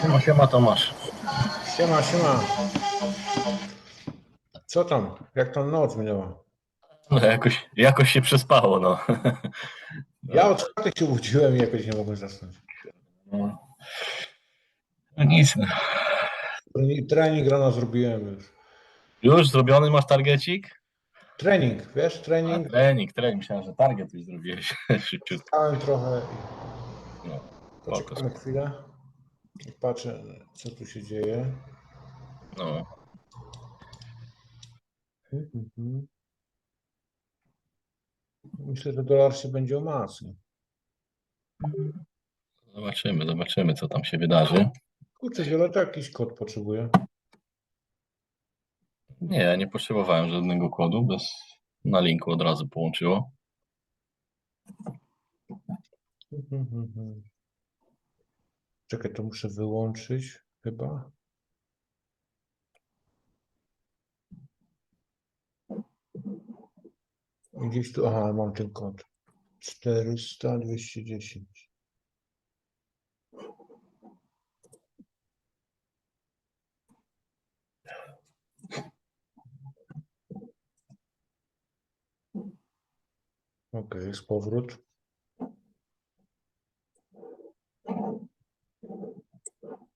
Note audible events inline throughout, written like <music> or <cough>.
Siema, siema Tomasz. Siema, siema. Co tam? Jak tam noc minęła? No, jakoś, jakoś się przespało, no. Ja od czwartej się budziłem i jakoś nie mogłem zasnąć. No, no nic. Trening- Trening rano zrobiłem już. Już zrobiony masz targecik? Trening, wiesz, A, trening. trening, trening. Myślałem, że target już zrobiłeś <laughs> szybciutko. Stałem trochę i No, poczekamy chwilę. I patrzę, co tu się dzieje. no. Mhm. Myślę, że dolar się będzie umacniał. Zobaczymy, zobaczymy, co tam się wydarzy. Kurczę, Violeta jakiś kod potrzebuje. Nie, nie potrzebowałem żadnego kodu, bez na linku od razu połączyło. Mhm. Czekaj, to muszę wyłączyć chyba. Gdzieś tu, aha, mam ten kod. 400 210. Okej, jest powrót.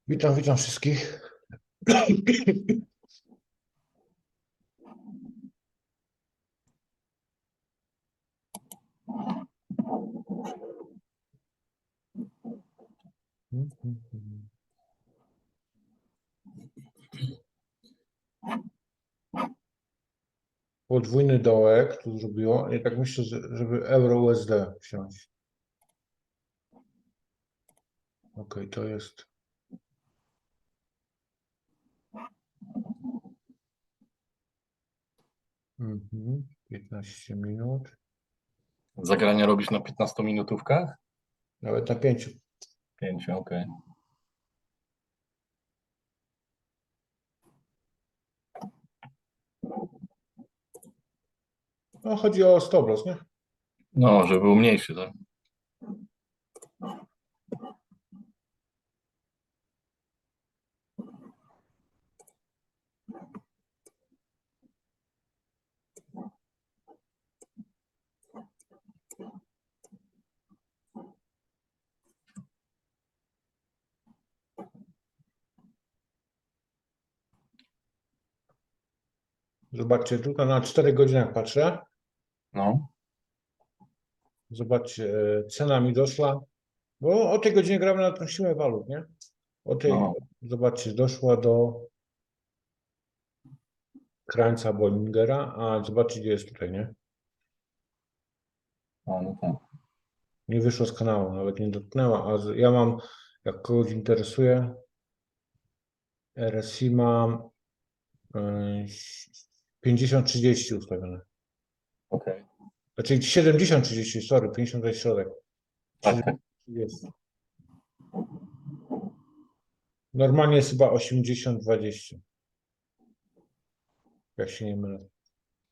Witam, witam wszystkich. Podwójny dołek tu zrobiło. Ja tak myślę, że- żeby euro USD wziąć. Okej, to jest. Mhm, 15 minut. Zagrania robisz na 15 minutówkach? Nawet na 5. 5, okej. No, chodzi o stoploss, nie? No, żeby był mniejszy, tak? Zobaczcie, tutaj na 4 godzinach patrzę. No, Zobaczcie, e, cena mi doszła, bo o tej godzinie gramy na tą siłę walut, nie? O tej, No. zobaczcie, doszła do krańca Bollingera, a zobaczcie, gdzie jest tutaj, nie? a, no tak. Nie wyszło z kanału, nawet nie dotknęła, a z- ja mam, jak kogoś interesuje, RSI mam e, 50-30 ustawione. Okej. Znaczy 70-30, sorry, 50 to jest środek. Tak, tak. 30. Normalnie jest chyba 80-20. Jak się nie mylę.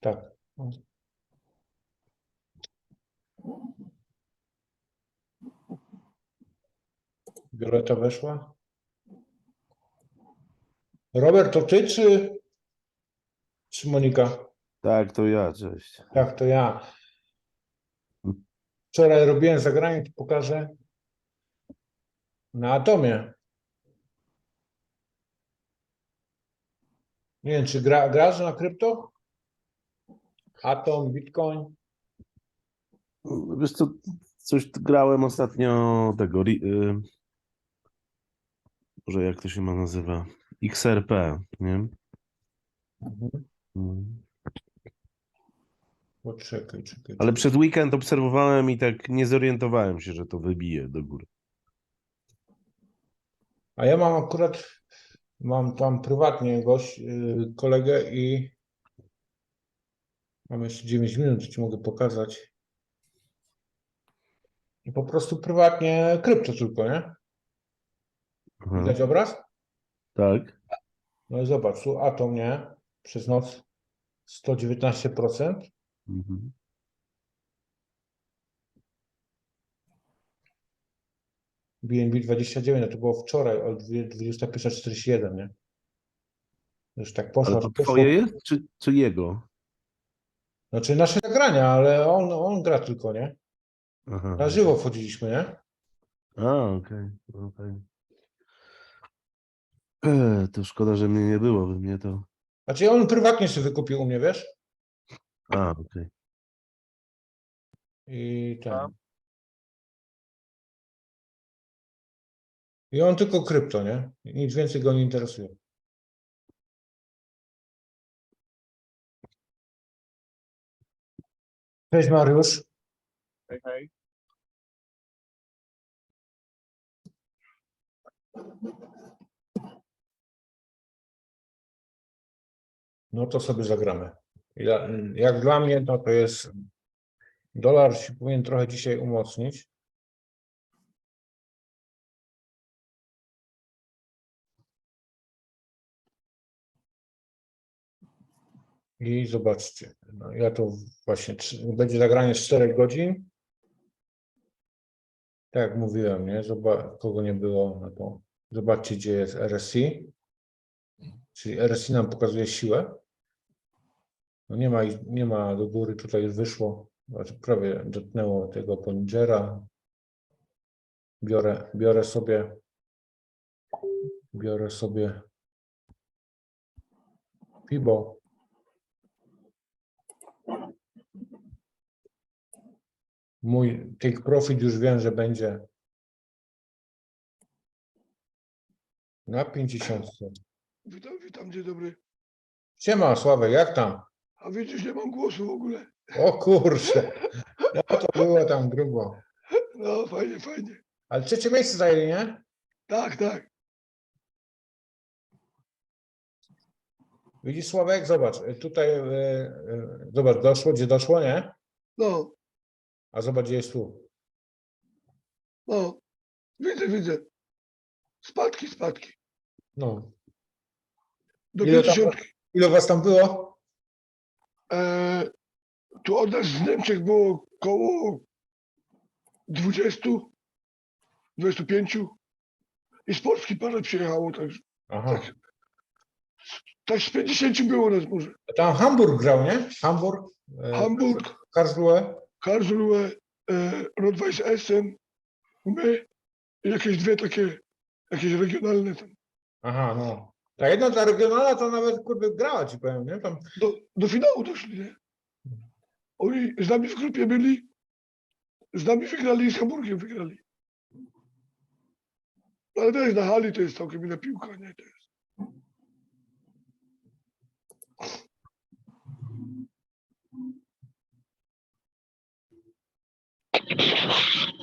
Tak. Violeta weszła. Robert, to ty czy, czy Monika? Tak, to ja, cześć. Tak, to ja. Wczoraj robiłem zagranie, to pokażę. Na Atomie. Nie wiem, czy gra, grasz na krypto? Atom, Bitcoin. Wiesz co, coś grałem ostatnio tego, ri- y, może jak to się ma nazywa, XRP, nie? Mhm. Poczekaj, czekaj. Ale przez weekend obserwowałem i tak nie zorientowałem się, że to wybije do góry. A ja mam akurat, mam tam prywatnie gość, yy, kolegę i mam jeszcze 9 minut, ci mogę pokazać. I po prostu prywatnie krypto tylko, nie? Aha. Widać obraz? Tak. No i zobacz, tu Atom, nie? Przez noc 119%. Mhm. BNB 29, no to było wczoraj o 21.41, nie? Już tak poszło. Ale to poszło. twoje jest, czy, czy jego? Znaczy nasze nagrania, ale on, on gra tylko, nie? Aha. Na żywo wchodziliśmy, nie? A, okej, okej. E, To szkoda, że mnie nie było, by mnie to... Znaczy on prywatnie sobie wykupił u mnie, wiesz? A, okej. I ten. I on tylko krypto, nie? Nic więcej go nie interesuje. Cześć Mariusz. Hej, hej. No to sobie zagramy. Ja, jak dla mnie, no to jest dolar się powinien trochę dzisiaj umocnić. I zobaczcie, no ja to właśnie, będzie zagranie z 4 godzin. Tak jak mówiłem, nie? Zobacz, kogo nie było, no to zobaczcie, gdzie jest RSI. Czyli RSI nam pokazuje siłę. No nie ma, nie ma do góry, tutaj już wyszło, znaczy prawie dotknęło tego Pollingera. Biorę, biorę sobie, biorę sobie Fibo. Mój take profit już wiem, że będzie na 50. Witam, witam, dzień dobry. Siema, Sławek, jak tam? A widzisz, nie mam głosu w ogóle. O kurczę, no to było tam grubo. No, fajnie, fajnie. Ale trzecie miejsce zajęli, nie? Tak, tak. Widzisz, Sławek, zobacz, tutaj, e, e, zobacz, doszło, gdzie doszło, nie? No, A zobacz, gdzie jest tu. no. Widzę, widzę. Spadki, spadki. No. Do Ile tam- pięćdziesiątki. Ile was tam było? E, tu od nas z Niemczech było koło 20, 25. I z Polski parę przyjechało, tak, Aha. tak z 50 było nas może. Tam Hamburg grał, nie? Hamburg, e, Hamburg, Karlsruhe. Karlsruhe, e, Rot-Weiß Essen, my i jakieś dwie takie, jakieś regionalne tam. Aha, no. Ta jedna, ta regionalna, to nawet, kurde, grała, ci powiem, nie? Tam, do, do finału doszli, nie? Oni z nami w grupie byli, z nami wygrali i z Hamburgiem wygrali. Ale to jest na hali, to jest całkiem inna piłka, nie? To jest. no,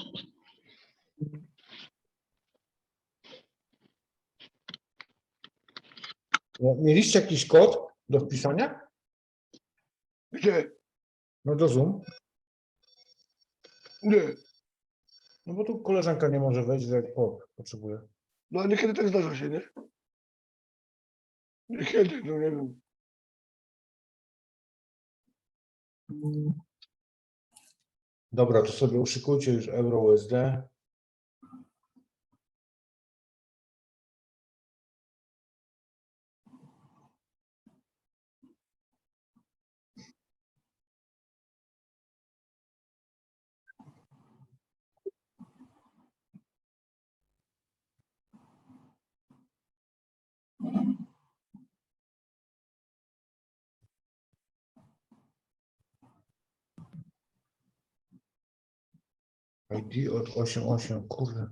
mieliście jakiś kod do wpisania? Gdzie? No do Zoom. Nie. No bo tu koleżanka nie może wejść, że kod potrzebuje. No a niekiedy tak zdarza się, nie? Niekiedy, no nie wiem. Dobra, to sobie uszykujcie już euro USD. ID od 88, kurde.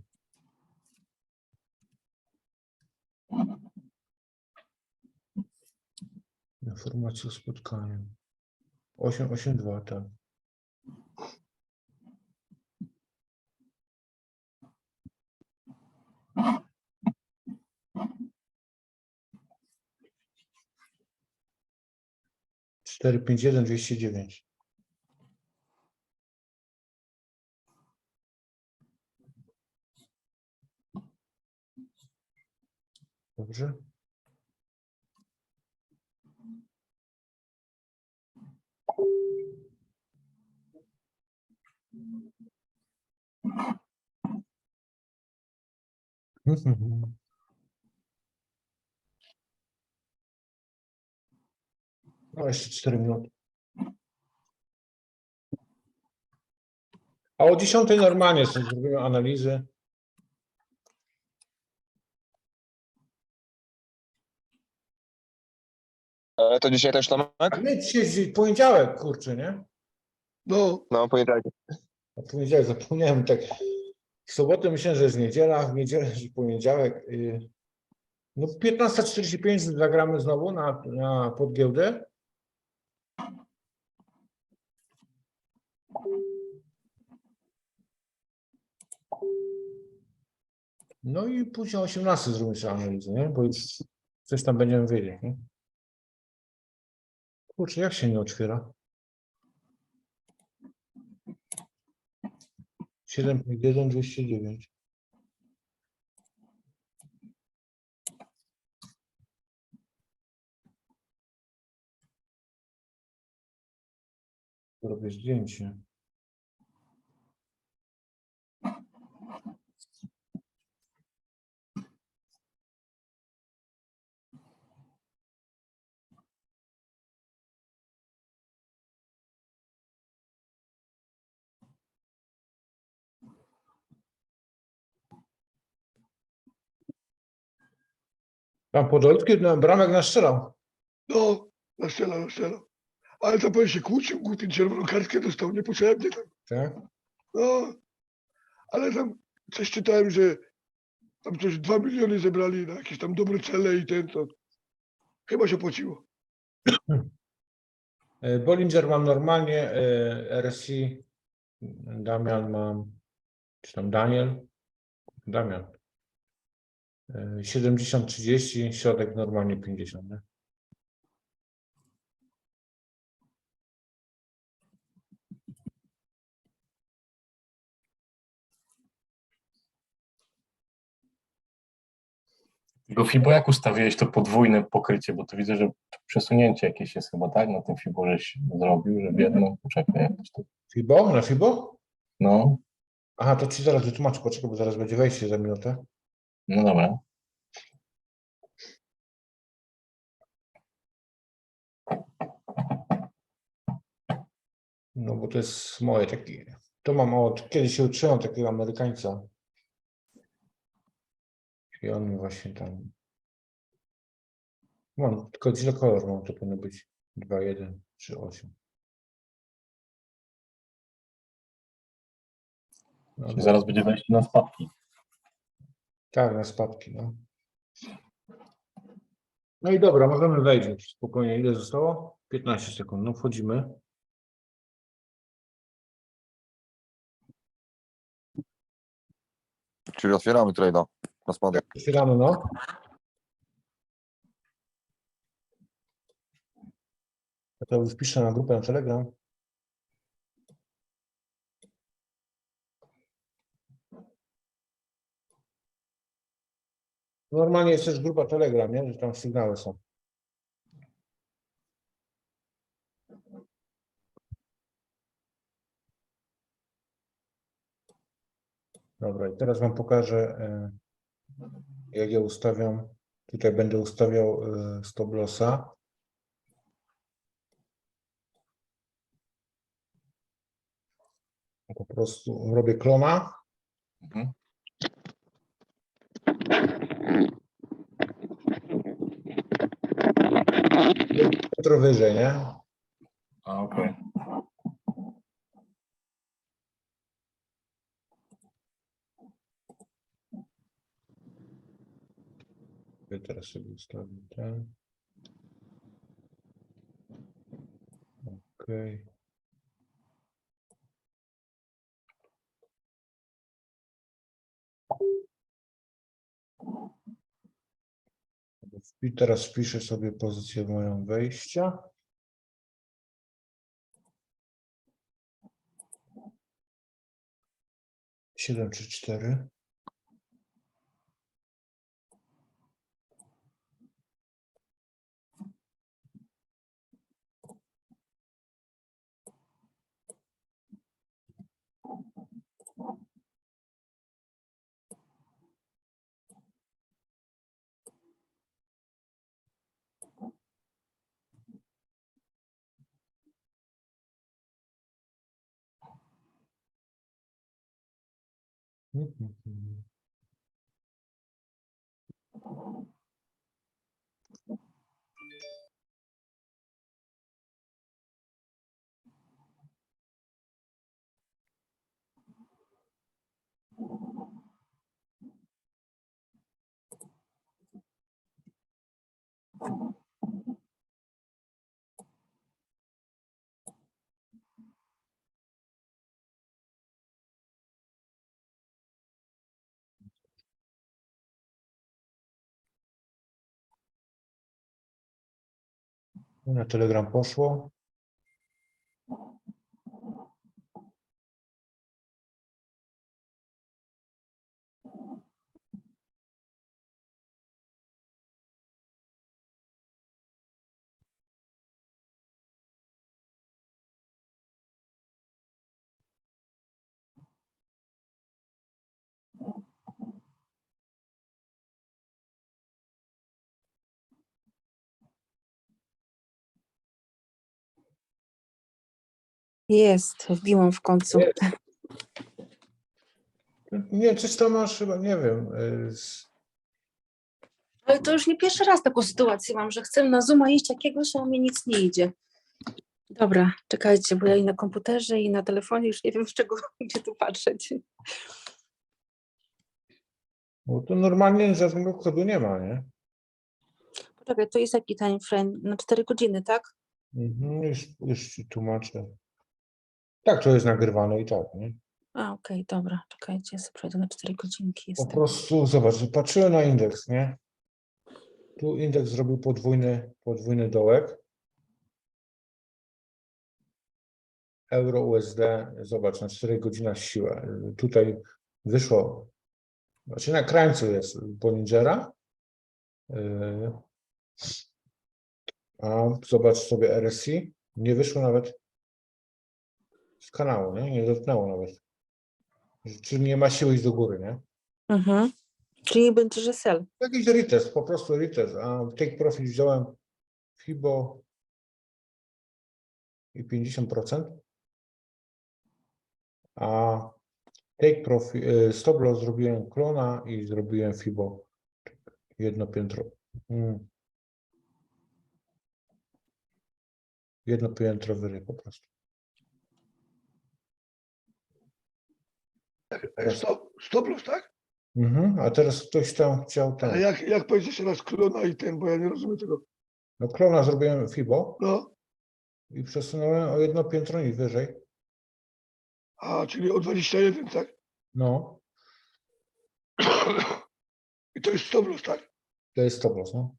Informacja o spotkaniu. 882, tak. Te arrependido în vieții divini. Dobrze. Mm-hmm. No, jeszcze 4 minuty. A o 10 normalnie są zrobimy analizy. Ale to dzisiaj też Tomek? A nie, dzisiaj jest poniedziałek, kurczę, nie? No, No, poniedziałek. A poniedziałek zapomniałem tak. W sobotę myślałem, że jest niedziela, w niedzielę że poniedziałek. y, No 15.45 zagramy znowu na, na podgiełdę. No i później o 18 zrobimy sobie analizę, nie? Bo coś tam będziemy wiedzieć, nie? Kurczę, jak się nie otwiera? 7.1, 209. Robię zdjęcie. Pan Podolski no, bramek naszczelał. no, naszczelał, naszczelał. Ale to powiem się kłócił, głupie czerwoną kartkę dostał niepotrzebnie tam. Tak? No, ale tam coś czytałem, że tam coś 2 miliony zebrali na jakieś tam dobre cele i ten to. Chyba się płaciło. E, Bollinger mam normalnie, e, RSI, Damian mam, czy tam Daniel, Damian. E, 70-30, środek normalnie 50. Nie? Tego jak ustawiłeś to podwójne pokrycie, bo to widzę, że przesunięcie jakieś jest chyba, tak? Na tym FIBO żeś zrobił, że w jedną, poczekaj, jakoś to, FIBO? Na FIBO? no, Aha, to ci zaraz wytłumaczę, poczekaj, bo zaraz będzie wejście za minutę. no dobra. No bo to jest moje takie. To mam od kiedyś się uczyłem takiego Amerykańca. I on mi właśnie tam. Mam tylko źle kolor, mam to powinno być 2, 1, 3, 8. No, Czyli zaraz będzie wejście na spadki. Tak, na spadki, no. No i dobra, możemy wejść spokojnie. Ile zostało? 15 sekund. No wchodzimy. Czyli otwieramy trade'a na spadek. No. Ja to na grupę na Telegram. Normalnie jest też grupa Telegram, nie? Że tam sygnały są. Dobra, i teraz Wam pokażę, e, jak ja ustawiam. Tutaj będę ustawiał e, stop lossa. Po prostu robię klona. Mhm. Trochę wyżej, nie? A, okej. Ja teraz sobie ustawię ten. Okej. I teraz wpiszę sobie pozycję moją wejścia. Siedem czy cztery. Mhm. Na Telegram poszło. Jest, wbiłam w końcu. Jest. Nie, coś tam masz chyba, nie wiem. y, z- Ale to już nie pierwszy raz taką sytuację mam, że chcę na Zooma iść jakiegoś, a mi nic nie idzie. Dobra, czekajcie, bo ja i na komputerze, i na telefonie już nie wiem, z czego, <laughs> gdzie tu patrzeć. Bo to normalnie żadnego kodu nie ma, nie? Poczekaj, to jest jaki time frame? Na 4 godziny, tak? Mhm, już, już ci tłumaczę. Tak, to jest nagrywane i tak, nie? A, okej, dobra, czekajcie, sobie przejdę na 4 godzinki. Po Jestem. prostu, zobacz, patrzyłem na indeks, nie? Tu indeks zrobił podwójny, podwójny dołek. Euro USD, zobacz, na 4 godzina siłę. Tutaj wyszło, znaczy na krańcu jest Bolingera. Yy, A zobacz sobie RSI, nie wyszło nawet z kanału, nie? Nie dotknęło nawet. Czyli nie ma siły iść do góry, nie? Mhm. Czyli będzie, sell. Jakiś retest, po prostu retest. A take profit wziąłem FIBO i 50%. A take profit, y, stop loss zrobiłem klona i zrobiłem FIBO jedno piętro. Mm. Jedno piętro wyżej po prostu. Stop, stop loss, tak? Mhm. A teraz ktoś tam chciał ten. jak, jak powiedz jeszcze raz klona i ten, bo ja nie rozumiem tego. No klona zrobiłem FIBO No, i przesunąłem o jedno piętro i wyżej. a czyli o 21, tak? No, I to jest stop tak? to jest stop loss, no.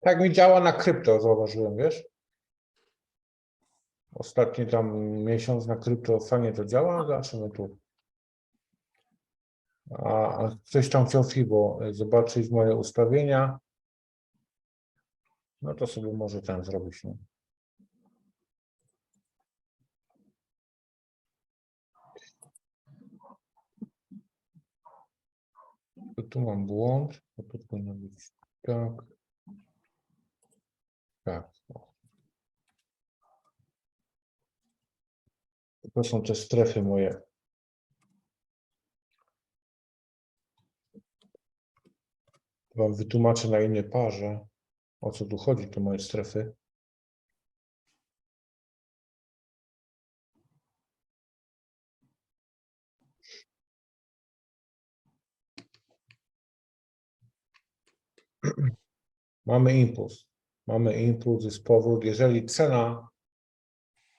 Tak mi działa na krypto, zauważyłem, wiesz? Ostatni tam miesiąc na krypto fajnie to działa, zobaczymy tu. A, ktoś tam chciał FIBO zobaczyć moje ustawienia. No to sobie może ten zrobić. No. To tu mam błąd, to powinno być tak. Tak. To są te strefy moje. Wam wytłumaczę na innej parze, o co tu chodzi, te moje strefy. Mamy impuls. Mamy impuls, jest powrót. Jeżeli cena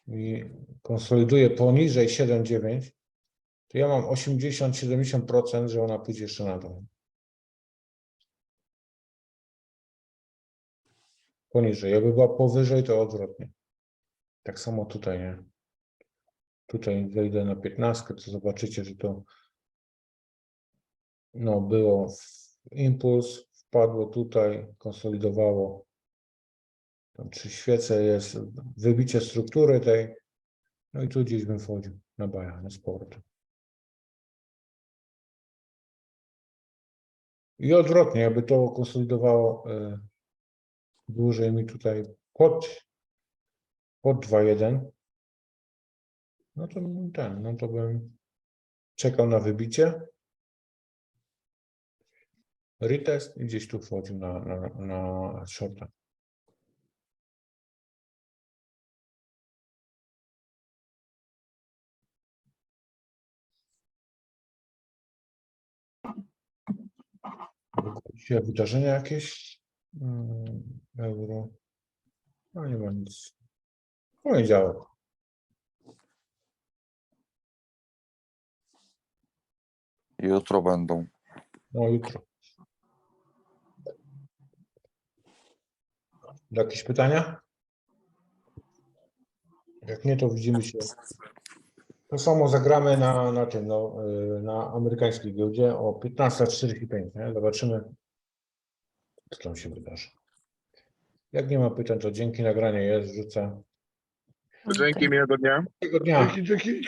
mi konsoliduje poniżej 7,9, to ja mam 80-70%, że ona pójdzie jeszcze na dół. Poniżej. Jakby była powyżej, to odwrotnie. Tak samo tutaj, nie? Tutaj wejdę na 15, to zobaczycie, że to no, było impuls, wpadło tutaj, konsolidowało. Tam przy świece jest wybicie struktury tej. No i tu gdzieś bym wchodził na baja, na sport. I odwrotnie, jakby to konsolidowało y, dłużej mi tutaj pod, pod 2.1, No to ten, no to bym czekał na wybicie. Retest i gdzieś tu wchodził na, na, na shorta. Dzisiaj wydarzenia jakieś? Mm, Euro. No nie ma nic. Poniedziałek. Jutro będą. No jutro. Jakieś pytania? Jak nie, to widzimy się. To samo zagramy na, na tym, no, y, na amerykańskiej giełdzie o 15.45. nie? Zobaczymy, co tam się wydarzy. Jak nie ma pytań, to dzięki nagranie jest, wrzucę. Dzięki, miłego dnia. Tego dnia. Dzięki, dzięki.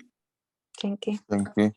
Dzięki. Dzięki.